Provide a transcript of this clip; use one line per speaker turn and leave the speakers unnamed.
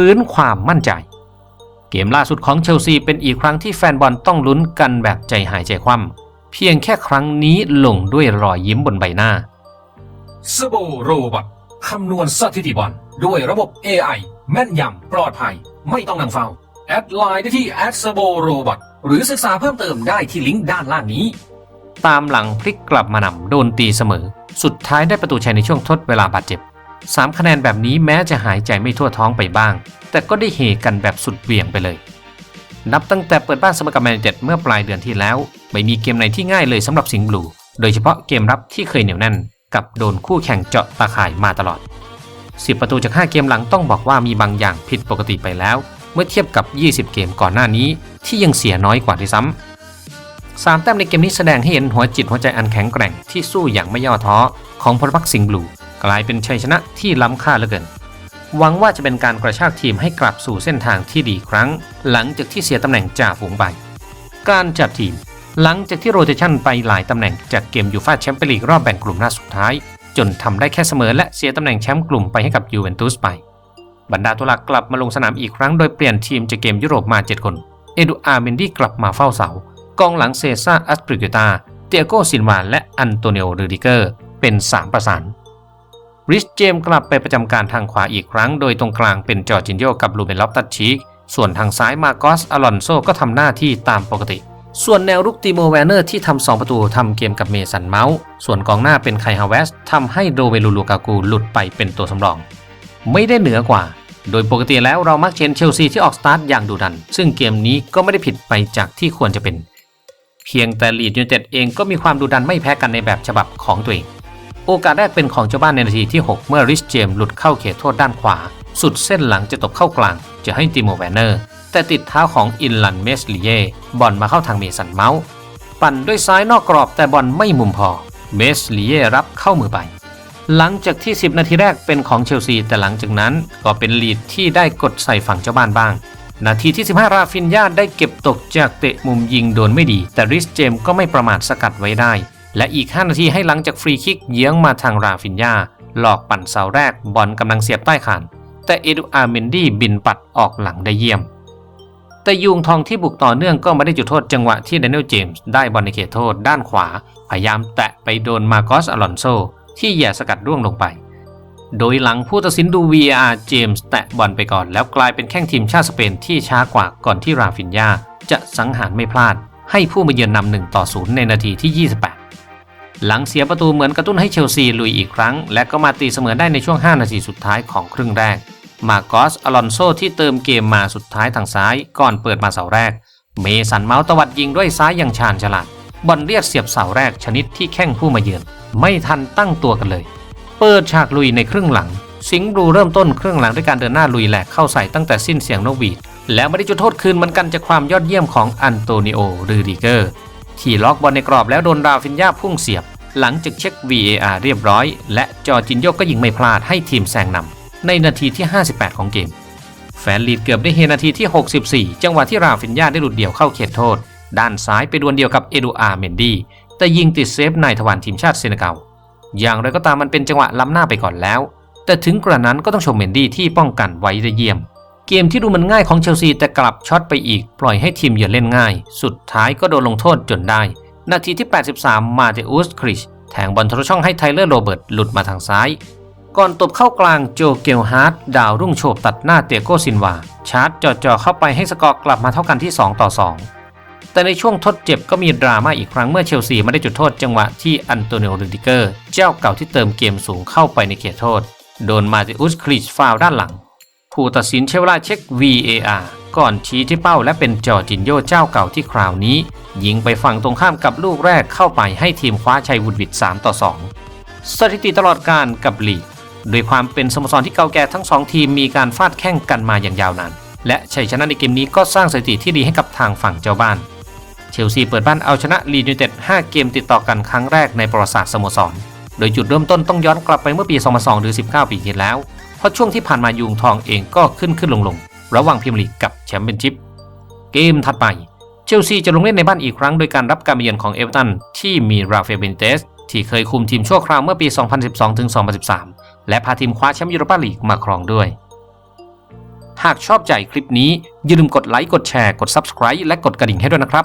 ฟื้นความมั่นใจ เกมล่าสุดของเชลซีเป็นอีกครั้งที่แฟนบอลต้องลุ้นกันแบบใจหายใจคว่ำเพียงแค่ครั้งนี้ลงด้วยรอยยิ้มบนใบหน้า
สโบโรบอทคำนวณสถิติบอลด้วยระบบ AI แม่นยำปลอดภัย ไม่ต้องนั่งเฝ้า แอดไลน์ได้ที่ a d s b o r o b o t หรือศึกษาเพิ่มเติมได้ที่ลิงก์ด้านล่างนี้
ตามหลังพลิกกลับมานำโดนตีเสมอ สุดท้ายได้ประตูชัยในช่วงทดเวลาบาดเจ็บ 3 คะแนนแบบนี้แม้จะหายใจไม่ทั่วท้องไปบ้าง แต่ก็ได้เฮกันแบบสุดเหวี่ยงไปเลย นับตั้งแต่เปิดบ้านสมกับแมนเจ็ดเมื่อปลายเดือนที่แล้ว ไม่มีเกมไหนที่ง่ายเลยสำหรับสิงห์บลู โดยเฉพาะเกมรับที่เคยเหนียวแน่น กับโดนคู่แข่งเจาะตาข่ายมาตลอด 10 ประตูจาก 5 เกมหลังต้องบอกว่ามีบางอย่างผิดปกติไปแล้ว เมื่อเทียบกับ 20 เกมก่อนหน้านี้ ที่ยังเสียน้อยกว่าด้วยซ้ำสามแต้มในเกมนี้แสดงให้เห็นหัวจิตหัวใจอันแข็งแกร่งที่สู้อย่างไม่ย่อท้อของพลพรรคสิงห์บลู กลายเป็นชัยชนะที่ล้ำค่าเหลือเกิน หวังว่าจะเป็นการกระชากทีมให้กลับสู่เส้นทางที่ดีครั้ง หลังจากที่เสียตำแหน่งจ่าฝูงไป การจัดทีม หลังจากที่โรเตชันไปหลายตำแหน่งจากเกมยูฟ่าแชมเปี้ยนลีกรอบแบ่งกลุ่มนัดสุดท้าย จนทำได้แค่เสมอและเสียตำแหน่งแชมป์กลุ่มไปให้กับยูเวนตุสไป บรรดาตัวหลักกลับมาลงสนามอีกครั้งโดยเปลี่ยนทีมจากเกมยุโรปมา 7 คน เอดูอาร์เมนดี้กลับมาเฝ้าเสากองหลังเซซ่าอัสปริกตาเตียโกซินวาและอันโตเนโอรูดิเกอร์ เป็น 3 ประสาน ริชเจมส์กลับไปประจำการทางขวาอีกครั้ง โดยตรงกลางเป็นจอร์จินโยกับลูเบนลอฟตัดชีกส่วนทางซ้ายมาโกสอลอนโซก็ทำหน้าที่ตามปกติ ส่วนแนวรุกติโมแวนเนอร์ที่ทำ2ประตูทำเกมกับเมสันเมาส์ส่วนกองหน้าเป็นไคฮาเวสทำให้โดเวลูลูกากูหลุดไปเป็นตัวสำรอง ไม่ได้เหนือกว่า โดยปกติแล้วเรามักเชนเชลซีที่ออกสตาร์ทอย่างดุดัน ซึ่งเกมนี้ก็ไม่ได้ผิดไปจากที่ควรจะเป็น เพียงแต่ลีดยูไนเต็ดเองก็มีความดุดันไม่แพ้กันในแบบฉบับของตัวเอง โอกาสแรกเป็นของเจ้าบ้านในนาทีที่ 6 เมื่อริชเจมส์หลุดเข้าเขตโทษด้านขวา สุดเส้นหลังจะตบเข้ากลาง จะให้ติโมแวนเนอร์ แต่ติดเท้าของอินลันเมสลีเย่บอลมาเข้าทางเมสันเมาส์ปั่นด้วยซ้ายนอกกรอบแต่บอลไม่มุมพอ เมสลีเย่รับเข้ามือไป หลังจากที่ 10 นาทีแรกเป็นของเชลซี แต่หลังจากนั้นก็เป็นลีดที่ได้กดใส่ฝั่งเจ้าบ้านบ้าง นาทีที่ 15 ราฟินยาได้เก็บตกจากเตะมุมยิงโดนไม่ดี แต่ริสเจมส์ก็ไม่ประมาทสกัดไว้ได้ และอีก 5 นาทีให้หลังจากฟรีคิกเยื้องมาทางราฟินยาหลอกปั่นเสาแรกบอลกำลังเสียบใต้คาน แต่เอดูอาร์เมนดี้บินปัดออกหลังได้เยี่ยม แต่ยุงทองที่บุกต่อเนื่องก็ไม่ได้จุดโทษจังหวะที่แดเนียลเจมส์ได้บอลในเขตโทษด้านขวา พยายามแตะไปโดนมาโกสอลอนโซ ที่แย่สกัดร่วงลงไป โดยหลังผู้ตัดสินดู VAR เจมส์แตะบอลไปก่อน แล้วกลายเป็นแข้งทีมชาติสเปนที่ช้ากว่าก่อนที่ราฟินยาจะสังหารไม่พลาด ให้ผู้มาเยือนนำหนึ่งต่อศูนย์ในนาทีที่ 28 หลังเสียประตูเหมือนกระตุ้นให้เชลซีลุยอีกครั้ง และก็มาตีเสมอได้ในช่วง 5 นาทีสุดท้ายของครึ่งแรก มาโกสอลอนโซที่เติมเกมมาสุดท้ายทางซ้าย ก่อนเปิดมาเสาแรก เมสันเมาส์ตวัดยิงด้วยซ้ายอย่างชาญฉลาดบอลเรียกเสียบเสาแรกชนิดที่แข้งผู้มาเยือน ไม่ทันตั้งตัวกันเลย เปิดฉากลุยในครึ่งหลัง สิงห์บลูเริ่มต้นครึ่งหลังด้วยการเดินหน้าลุยแหลกเข้าใส่ตั้งแต่สิ้นเสียงนกหวีดแล้วไม่ได้จุดโทษคืนเหมือนกันจากความยอดเยี่ยมของอันโตนิโอรูดิเกอร์ ที่ล็อกบอลในกรอบแล้วโดนราฟินยาพุ่งเสียบ หลังจากเช็ค VAR เรียบร้อย และจอจินโยก็ยิงไม่พลาดให้ทีมแซงนำในนาทีที่ 58 ของเกม แฟนลีดเกือบได้เฮนาทีที่ 64 จังหวะที่ราฟินยาได้หลุดเดี่ยวเข้าเขตโทษ ด้านซ้ายไปดวลเดียวกับเอดูอาร์เมนดีแต่ยิงติดเซฟนายทวารทีมชาติเซเนกัลอย่างไรก็ตามมันเป็นจังหวะล้ำหน้าไปก่อนแล้ว แต่ถึงกระนั้นก็ต้องชมเมนดี้ที่ป้องกันไว้ได้เยี่ยม เกมที่ดูมันง่ายของเชลซีแต่กลับช็อตไปอีก ปล่อยให้ทีมเยือนเล่นง่าย สุดท้ายก็โดนลงโทษจนได้ นาทีที่ 83 มาเตอุสคริชแทงบอลทะลุช่องให้ไทเลอร์โรเบิร์ตหลุดมาทางซ้าย ก่อนตบเข้ากลางโจเกลฮาร์ดดาวรุ่งโฉบตัดหน้าเตียโกซินวา ชาร์จจ่อๆเข้าไปให้สกอร์กลับมาเท่ากันที่ 2 ต่อ 2แต่ในช่วงทดเจ็บก็มีดราม่าอีกครั้งเมื่อเชลซีไม่ได้จุดโทษจังหวะที่อันโตนิโอรูดิเกอร์ เจ้าเก่าที่เติมเกมสูงเข้าไปในเขตโทษ โดนมาติอุสคริชฟาวด้านหลัง ผู้ตัดสินใช้เวลาเช็ค VAR ก่อนชี้ที่เป้าและเป็นจอร์จินโยเจ้าเก่าที่คราวนี้ ยิงไปฝั่งตรงข้ามกับลูกแรกเข้าไปให้ทีมคว้าชัยวุดวิด3ต่อ 2 สถิติตลอดการกับลีกโดยความเป็นสโมสรที่เก่าแก่ทั้งสองทีมมีการฟาดแข่งกันมาอย่างยาวนานและชัยชนะในเกมนี้ก็สร้างสถิติที่ดีให้กับทางฝั่งเจ้าบ้าน เชลซีเปิดบ้านเอาชนะลีดยูไนเต็ด 5 เกมติดต่อกันครั้งแรกในประวัติศาสตร์สโมสร โดยจุดเริ่มต้นต้องย้อนกลับไปเมื่อปี 2002 หรือ 19 ปีที่แล้ว ราะช่วงที่ผ่านมายุงทองเองก็ขึ้นขึ้นลงลงระหว่างพรีเมียร์ลีกกับแชมเปี้ยนชิพเกมถัดไปเชลซีจะลงเล่นในบ้านอีกครั้งโดยการรับการมาเยือนของเอเวอร์ตันที่มีราฟาเอลเบนเตสที่เคยคุมทีมชั่วคราวเมื่อปี 2012-2013 และพาทีมคว้าแชมป์ยูโรปาลีกมาครองด้วย หากชอบใจคลิปนี้อย่าลืมกดไลค์กดแชร์กด Subscribe และกดกระดิ่งให้ด้วยนะครับ